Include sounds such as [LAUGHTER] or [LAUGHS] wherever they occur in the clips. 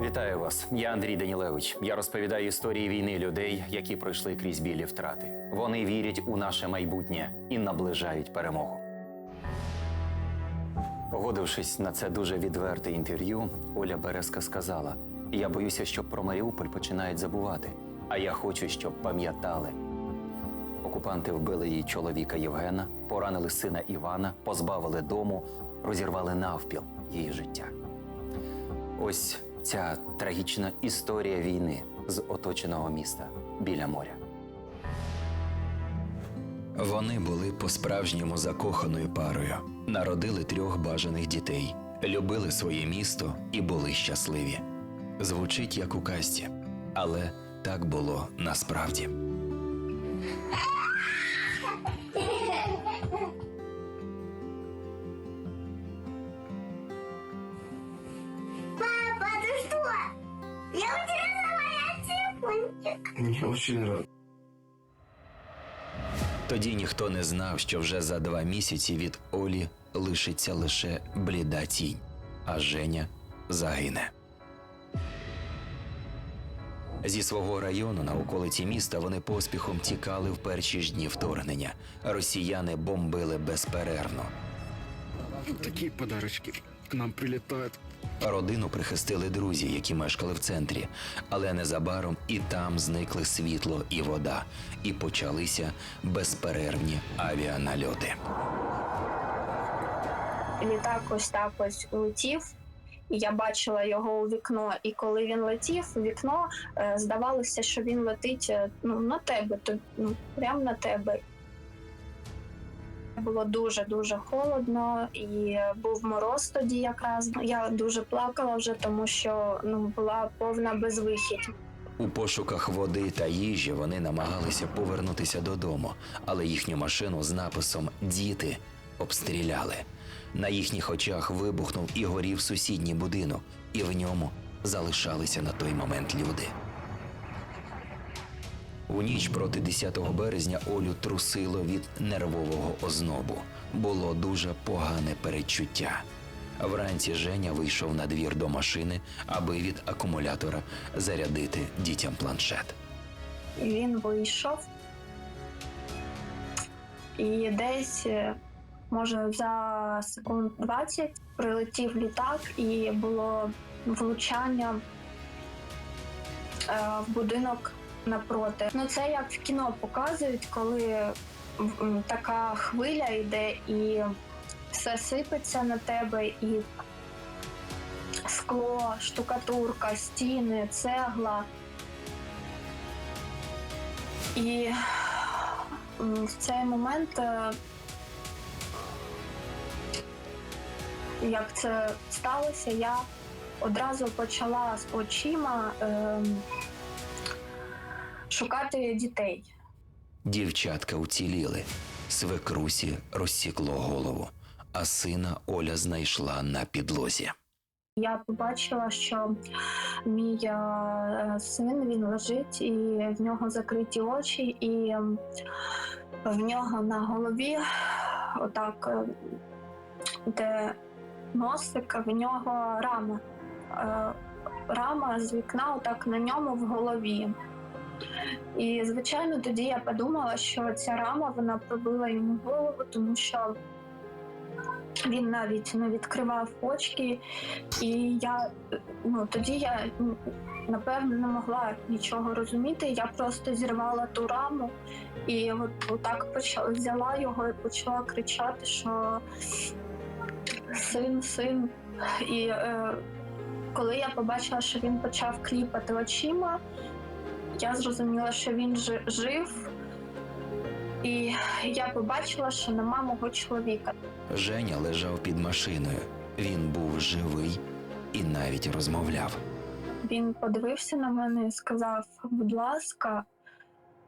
Вітаю вас. Я Андрій Данілевич. Я розповідаю історії війни людей, які пройшли крізь білі втрати. Вони вірять у наше майбутнє і наближають перемогу. Погодившись на це дуже відверте інтерв'ю, Оля Березка сказала: Я боюся, що про Маріуполь починають забувати, а я хочу, щоб пам'ятали. Окупанти вбили її чоловіка Євгена, поранили сина Івана, позбавили дому, розірвали навпіл її життя. Ось ця трагічна історія війни з оточеного міста біля моря. Вони були по-справжньому закоханою парою, народили трьох бажаних дітей, любили своє місто і були щасливі. Звучить як у казці, але так було насправді. [LAUGHS] очень рад. Тоді ніхто не знав, що вже за два місяці від Олі лишиться лише бліда тінь, а Женя загине. Зі свого району на околиці міста вони поспіхом тікали в перші ж дні вторгнення. Росіяни бомбили безперервно. Такие подарочки к нам прилетают. Родину прихистили друзі, які мешкали в центрі, але незабаром і там зникли світло і вода, і почалися безперервні авіанальоти. літак ось так ось летів. І я бачила його у вікно, і коли він летів у вікно, е, здавалося, що він летить е, ну, на тебе, то, ну, прямо на тебе. Було дуже дуже холодно, і був мороз тоді якраз. Я дуже плакала вже, тому що ну була повна безвихідь. У пошуках води та їжі вони намагалися повернутися додому, але їхню машину з написом Діти обстріляли. На їхніх очах вибухнув і горів сусідній будинок, і в ньому залишалися на той момент люди. У ніч проти 10 березня Олю трусило від нервового ознобу. Було дуже погане передчуття. Вранці Женя вийшов на двір до машини, аби від акумулятора зарядити дітям планшет. Він вийшов. І десь, е, може, за секунд 20 прилетів літак, і було влучання е, в будинок напроти. Ну, це як в кіно показують, коли така хвиля йде і все сипеться на тебе, і скло, штукатурка, стіни, цегла. І в цей момент, е, як це сталося, я одразу почала з очима ем, шукати дітей. Дівчатка уціліли. Свекрусі розсікло голову, а сина Оля знайшла на підлозі. Я побачила, що мій е, син він лежить, і в нього закриті очі, і в нього на голові, отак, е, де носик, в нього рама. Е, Рама з вікна, отак на ньому в голові. І, звичайно, тоді я подумала, що ця рама вона пробила йому голову, тому що він навіть не відкривав очки, і я ну тоді я напевно не могла нічого розуміти. Я просто зірвала ту раму і от отак почала взяла його і почала кричати, що син, син. І е, коли я побачила, що він почав кліпати очима, я зрозуміла, що він жи- жив. І я побачила, що нема мого чоловіка. Женя лежав під машиною. Він був живий і навіть розмовляв. Він подивився на мене і сказав: будь ласка,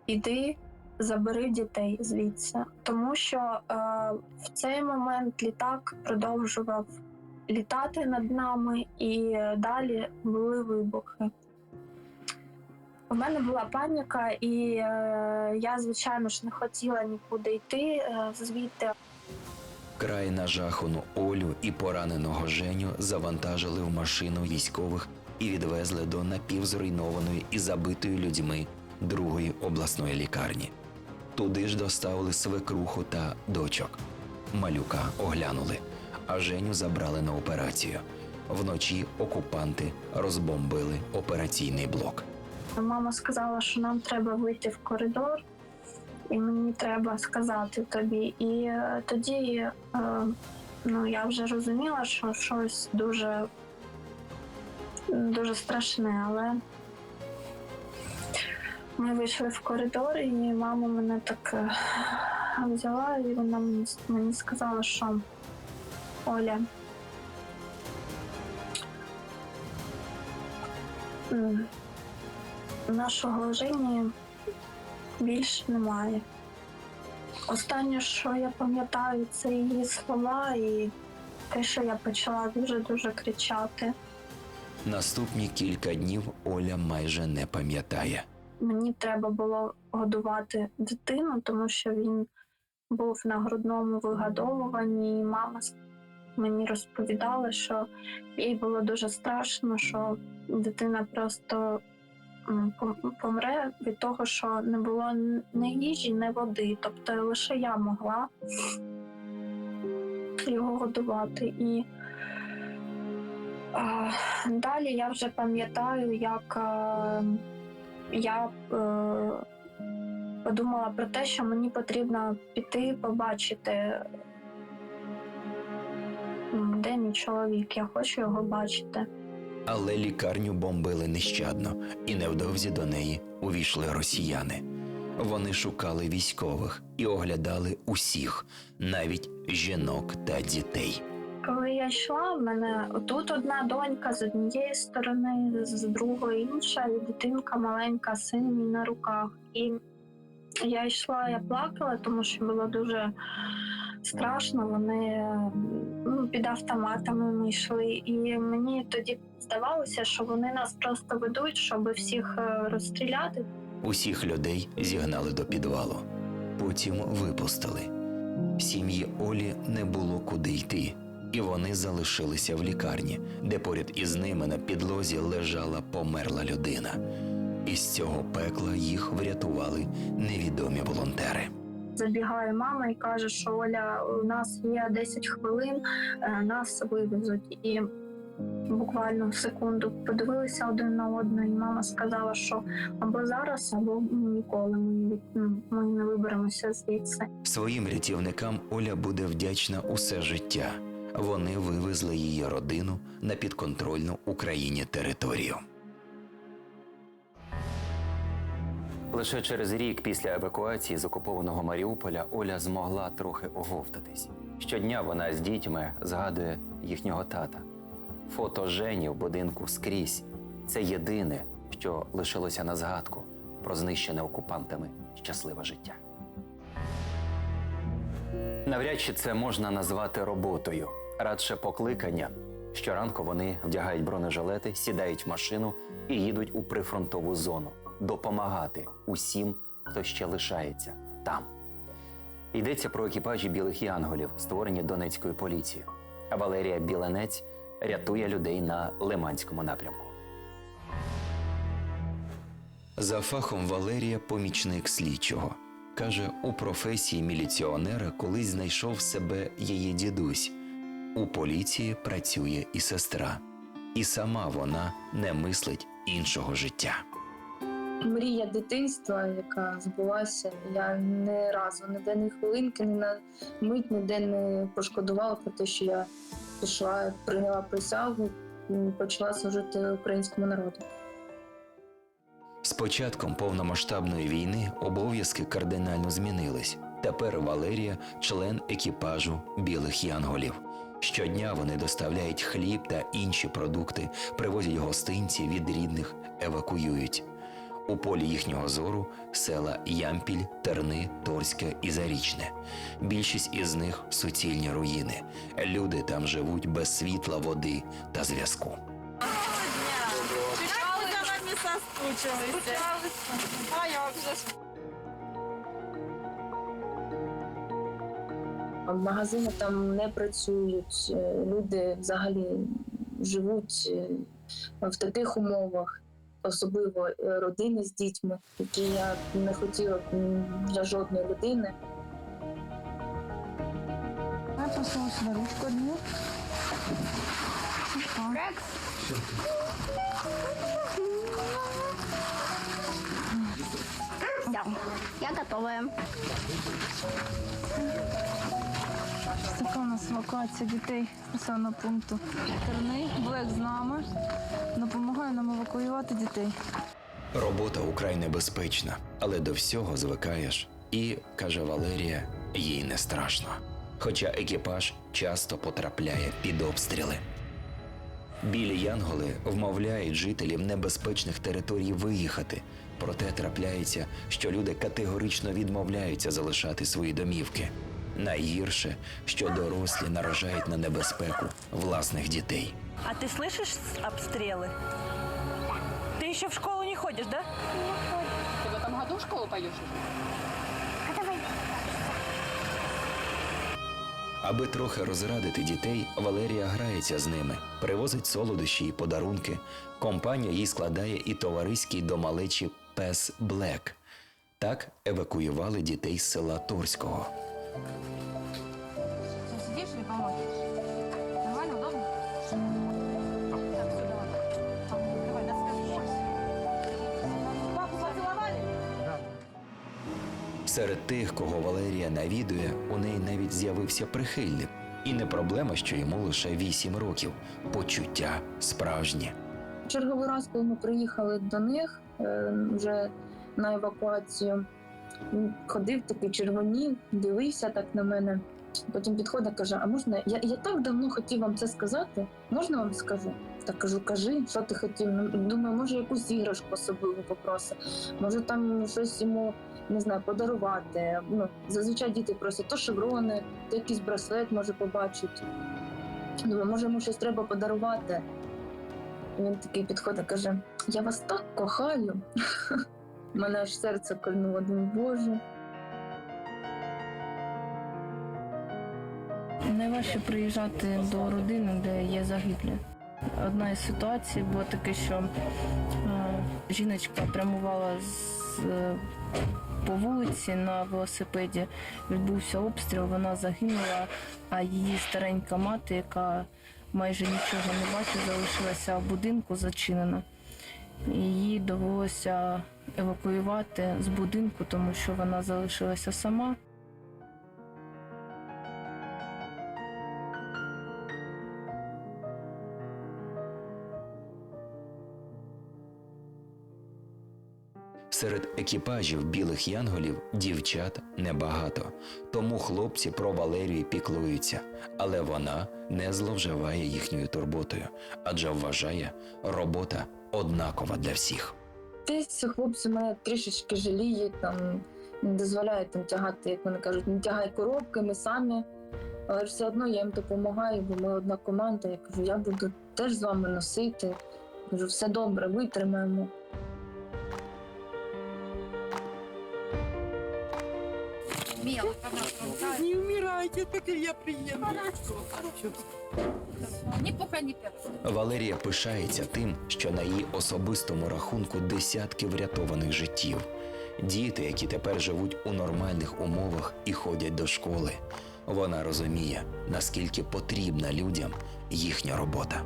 іди, забери дітей звідси. Тому що е, в цей момент літак продовжував літати над нами, і далі були вибухи. У мене була паніка, і е, я, звичайно ж, не хотіла нікуди йти е, звідти. Край нажахану Олю і пораненого Женю завантажили в машину військових і відвезли до напівзруйнованої і забитої людьми другої обласної лікарні. Туди ж доставили свекруху та дочок. Малюка оглянули, а Женю забрали на операцію. Вночі окупанти розбомбили операційний блок. Мама сказала, що нам треба вийти в коридор, і мені треба сказати тобі. І е, тоді е, ну, я вже розуміла, що щось дуже, дуже страшне, але ми вийшли в коридор, і мама мене так е, взяла, і вона мені, сказала, що Оля. м, Нашого Жені більше немає. Останнє, що я пам'ятаю, це її слова і те, що я почала дуже-дуже кричати. Наступні кілька днів Оля майже не пам'ятає. Мені треба було годувати дитину, тому що він був на грудному вигодовуванні, і мама мені розповідала, що їй було дуже страшно, що дитина просто помре від того, що не було ні їжі, ні води. Тобто лише я могла його годувати. І а, далі я вже пам'ятаю, як а, я е, подумала про те, що мені потрібно піти побачити, де мій чоловік. Я хочу його бачити. Але лікарню бомбили нещадно, і невдовзі до неї увійшли росіяни. Вони шукали військових і оглядали усіх, навіть жінок та дітей. Коли я йшла, в мене тут одна донька з однієї сторони, з другої інша, і дитинка маленька, син мій на руках. І я йшла, я плакала, тому що було дуже страшно. Вони ну, під автоматами ми йшли. І мені тоді здавалося, що вони нас просто ведуть, щоб всіх е, розстріляти. Усіх людей зігнали до підвалу, потім випустили. Сім'ї Олі не було куди йти, і вони залишилися в лікарні, де поряд із ними на підлозі лежала померла людина. Із цього пекла їх врятували невідомі волонтери. Забігає мама і каже, що Оля, у нас є 10 хвилин, е, нас вивезуть. І буквально в секунду подивилися один на одного, і мама сказала, що або зараз, або ніколи ми, ну, ми не виберемося звідси. Своїм рятівникам Оля буде вдячна усе життя. Вони вивезли її родину на підконтрольну Україні територію. Лише через рік після евакуації з окупованого Маріуполя Оля змогла трохи оговтатись. Щодня вона з дітьми згадує їхнього тата. Фото Жені в будинку скрізь це єдине, що лишилося на згадку про знищене окупантами щасливе життя. Навряд чи це можна назвати роботою, радше покликання. Щоранку вони вдягають бронежилети, сідають в машину і їдуть у прифронтову зону допомагати усім, хто ще лишається там. Йдеться про екіпажі білих янголів, створені Донецькою поліцією. А Валерія Біленець рятує людей на Лиманському напрямку. За фахом Валерія помічник слідчого. Каже, у професії міліціонера колись знайшов себе її дідусь. У поліції працює і сестра, і сама вона не мислить іншого життя. Мрія дитинства, яка збулася. Я не разу ніде ні хвилинки, ні на мить ніде не пошкодувала про те, що я пішла, прийняла присягу, і почала служити українському народу. З початком повномасштабної війни обов'язки кардинально змінились. Тепер Валерія член екіпажу білих янголів. Щодня вони доставляють хліб та інші продукти, привозять гостинці від рідних, евакуюють. У полі їхнього зору села Ямпіль, Терни, Торське і Зарічне. Більшість із них суцільні руїни. Люди там живуть без світла, води та зв'язку. Магазини там не працюють, е, люди взагалі живуть е, в таких умовах, особливо е, родини з дітьми, які я не хотіла для жодної людини. Я просила сюди ручку одну. Рекс. Я готовая. Така у нас евакуація дітей населеного пункту Терни. Блек з нами. Допомагає нам евакуювати дітей. Робота украй небезпечна, але до всього звикаєш. І, каже Валерія, їй не страшно. Хоча екіпаж часто потрапляє під обстріли. Білі янголи вмовляють жителів небезпечних територій виїхати, проте трапляється, що люди категорично відмовляються залишати свої домівки. Найгірше, що дорослі наражають на небезпеку власних дітей. А ты слышишь с- обстрелы? Ты еще в школу не ходишь, да? Ты в этом году в школу пойдешь? А давай. Аби трохи розрадити дітей, Валерія грається з ними, привозить солодощі і подарунки. Компанія їй складає і товариський до малечі пес Блек. Так евакуювали дітей з села Торського. Сидиш или поможешь? Нормально, удобно? Так, все, давай. Давай, до следующего. Папу поцеловали? Серед тих, кого Валерія навідує, у неї навіть з'явився прихильник. І не проблема, що йому лише 8 років. Почуття справжні. Черговий раз, коли ми приїхали до них е, вже на евакуацію, він ходив такий червонів, дивився так на мене. Потім підходить, каже: А можна я, я так давно хотів вам це сказати? Можна вам скажу? Так кажу, кажи, що ти хотів. Ну, думаю, може якусь іграшку особливу попросив, може там щось йому не знаю, подарувати. Ну, зазвичай діти просять то шеврони, то якийсь браслет може побачить. Думаю, може йому щось треба подарувати. Він такий підходить, каже: Я вас так кохаю. [LAUGHS] Мене аж серце кольнуло, думаю, Боже. Найважче приїжджати до родини, де є загиблі. Одна із ситуацій була таке, що е, жіночка прямувала з, е, по вулиці на велосипеді, відбувся обстріл, вона загинула, а її старенька мати, яка майже нічого не бачить, залишилася в будинку зачинена. Її довелося евакуювати з будинку, тому що вона залишилася сама. Серед екіпажів білих янголів дівчат небагато, тому хлопці про Валерію піклуються, але вона не зловживає їхньою турботою, адже вважає, робота однакова для всіх. Десь хлопці мене трішечки жаліють, там не дозволяють там тягати, як вони кажуть, не тягай коробки, ми самі. Але все одно я їм допомагаю, бо ми одна команда. Я кажу, я буду теж з вами носити. Кажу, все добре, витримаємо. Не умирайте, так и я приеду. Ні пуха, ні пера. Валерія пишається тим, що на її особистому рахунку десятки врятованих життів. Діти, які тепер живуть у нормальних умовах і ходять до школи. Вона розуміє, наскільки потрібна людям їхня робота.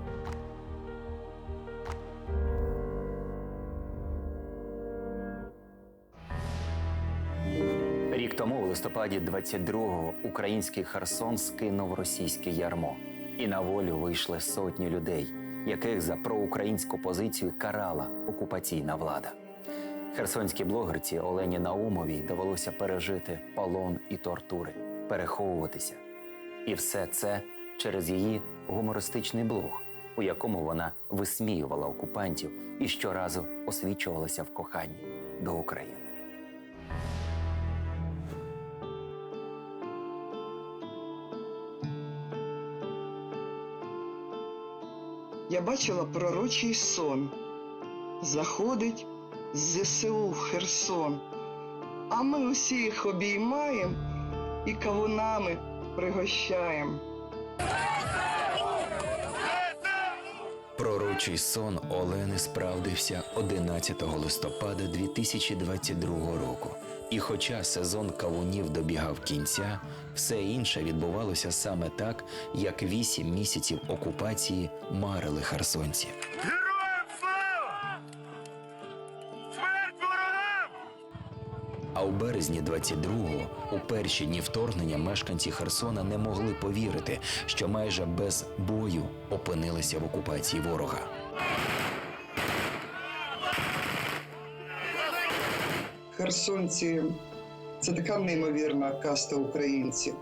Тому, у листопаді 22-го, український Херсон скинув російське ярмо, і на волю вийшли сотні людей, яких за проукраїнську позицію карала окупаційна влада. Херсонській блогерці Олені Наумовій довелося пережити полон і тортури, переховуватися. І все це через її гумористичний блог, у якому вона висміювала окупантів і щоразу освічувалася в коханні до України. Я бачила пророчий сон. Заходить з ЗСУ в Херсон, а ми усі їх обіймаємо і кавунами пригощаємо. Пророчий сон Олени справдився 11 листопада 2022 року. І хоча сезон кавунів добігав кінця, все інше відбувалося саме так, як вісім місяців окупації марили херсонці. А у березні 22-го, у перші дні вторгнення, мешканці Херсона не могли повірити, що майже без бою опинилися в окупації ворога. Херсонці це така неймовірна каста українців,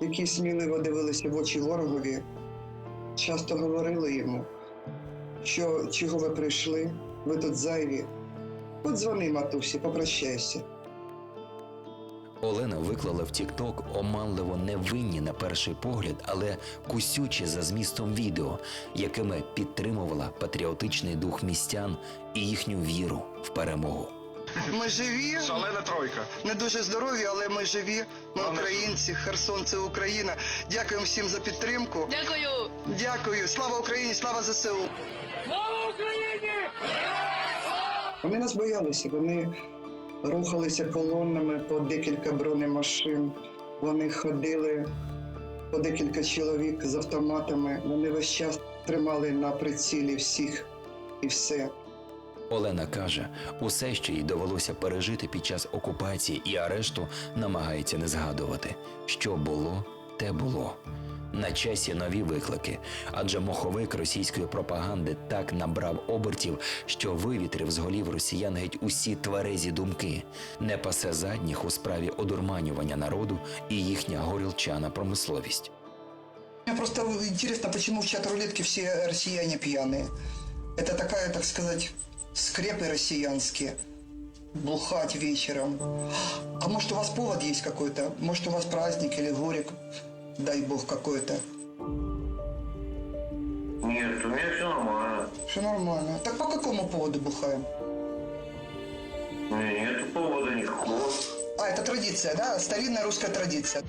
які сміливо дивилися в очі ворогові, часто говорили йому, що чого ви прийшли, ви тут зайві. Подзвони матусі, попрощайся. Олена виклала в Тікток оманливо невинні на перший погляд, але кусючі за змістом відео, якими підтримувала патріотичний дух містян і їхню віру в перемогу. Ми живі. Шалена тройка. Не дуже здорові, але ми живі. Ми українці, Херсон це Україна. Дякуємо всім за підтримку. Дякую. Дякую. Слава Україні, слава ЗСУ. Слава Україні! Вони нас боялися. Вони рухалися колонами по декілька бронемашин. Вони ходили по декілька чоловік з автоматами. Вони весь час тримали на прицілі всіх і все. Олена каже, усе, що їй довелося пережити під час окупації і арешту, намагається не згадувати. Що було, те було. На часі нові виклики, адже моховик російської пропаганди так набрав обертів, що вивітрив з голів росіян геть усі тверезі думки, не пасе задніх у справі одурманювання народу і їхня горілчана промисловість. Просто интересно, почему в чат-рулетке все россияне пьяные. Это такая, так сказать, скрепы россиянские. Бухать вечером. А может, у вас повод есть какой-то? Может, у вас праздник или горек? Дай бог какой-то. Нет, у меня все нормально. Все нормально. Так по какому поводу бухаем? Меня нет повода никакого. А, это традиция, да? Старинная русская традиция.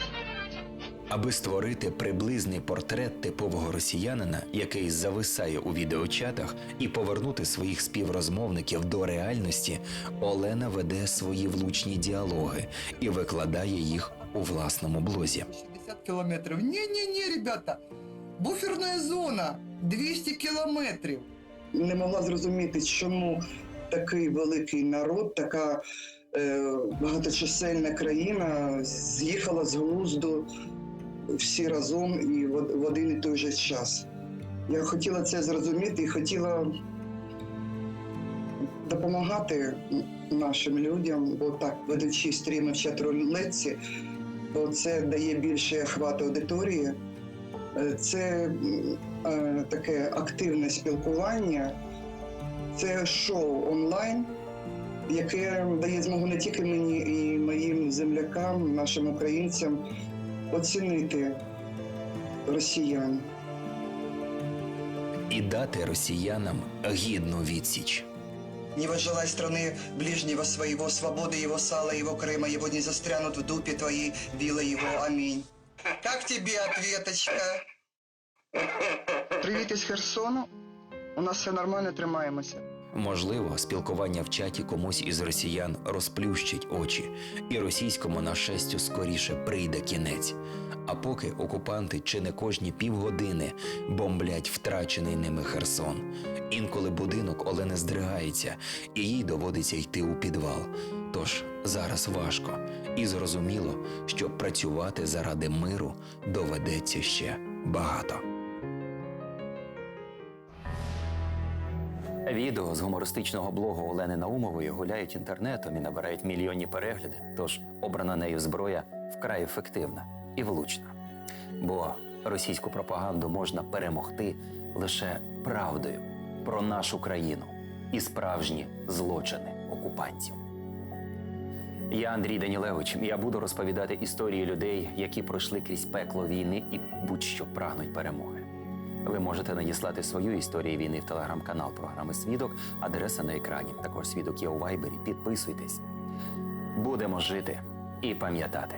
Аби створити приблизний портрет типового росіянина, який зависає у відеочатах, і повернути своїх співрозмовників до реальності, Олена веде свої влучні діалоги і викладає їх у власному блозі. 60 километров. Не-не-не, ребята. Буферна зона 200 кілометрів. Не могла зрозуміти, чому такий великий народ, така е, багаточисельна країна з'їхала з глузду всі разом і в, один і той же час. Я хотіла це зрозуміти і хотіла допомагати нашим людям, бо так, ведучи стріми в чат-рулетці, бо це дає більше охват аудиторії. Е, Це е, таке активне спілкування, це шоу онлайн, яке дає змогу не тільки мені і моїм землякам, нашим українцям оцінити росіян. і дати росіянам гідну відсіч. Не возжелай страны ближнего своего, свободы его сала, его Крыма, его не застрянут в дупе твоей, вилла его, аминь. Как тебе ответочка? Привіт із Херсону. У нас все нормально, тримаємося. Можливо, спілкування в чаті комусь із росіян розплющить очі, і російському нашестю скоріше прийде кінець. А поки окупанти чи не кожні півгодини бомблять втрачений ними Херсон. Інколи будинок Олени здригається, і їй доводиться йти у підвал. Тож зараз важко, і зрозуміло, що працювати заради миру доведеться ще багато. Відео з гумористичного блогу Олени Наумової гуляють інтернетом і набирають мільйонні перегляди. Тож обрана нею зброя вкрай ефективна і влучна. Бо російську пропаганду можна перемогти лише правдою про нашу країну і справжні злочини окупантів. Я Андрій Данілевич. Я буду розповідати історії людей, які пройшли крізь пекло війни і будь-що прагнуть перемоги. Ви можете надіслати свою історію війни в телеграм-канал програми Свідок, адреса на екрані. Також свідок є у вайбері. Підписуйтесь. Будемо жити і пам'ятати.